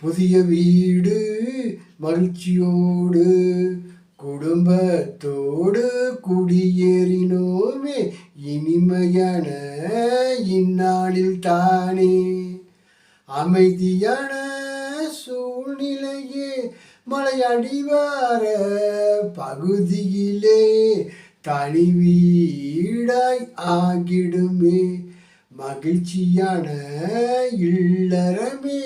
புதிய வீடு மகிழ்ச்சியோடு குடும்பத்தோடு குடியேறினோமே இனிமையான இந்நாளில் தானே. அமைதியான சூழ்நிலையே மலையடிவார பகுதியிலே தனி வீடாய் ஆகிடுமே. மகிழ்ச்சியான இல்லறமே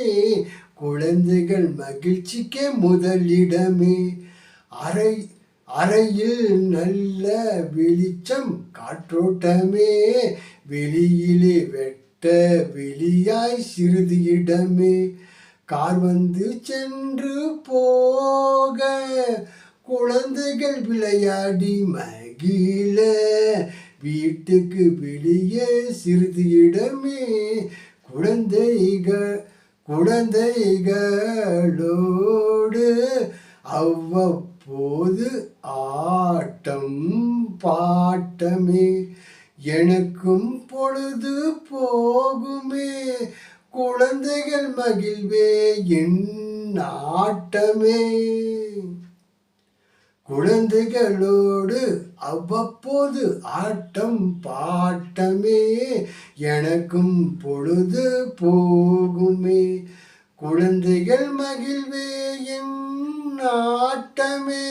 குழந்தைகள் மகிழ்ச்சிக்கே முதலிடமே. அறை அறையில் நல்ல வெளிச்சம் காற்றோட்டமே. வெளியிலே வெட்ட வெளியாய் சிறிது இடமே. கார் வந்து சென்று போக குழந்தைகள் விளையாடி மகிழ. வீட்டுக்கு வெளியே சிறிது இடமே. குழந்தைகள் குழந்தைகளோடு அவ்வப்போது ஆட்டம் பாட்டமே. எனக்கும் பொழுது போகுமே. குழந்தைகள் மகிழ்வே என் ஆட்டமே. குழந்தைகளோடு அவ்வப்போது ஆட்டம் பாட்டமே. எனக்கும் பொழுது போகுமே. குழந்தைகள் மகிழ்வே என் ஆட்டமே.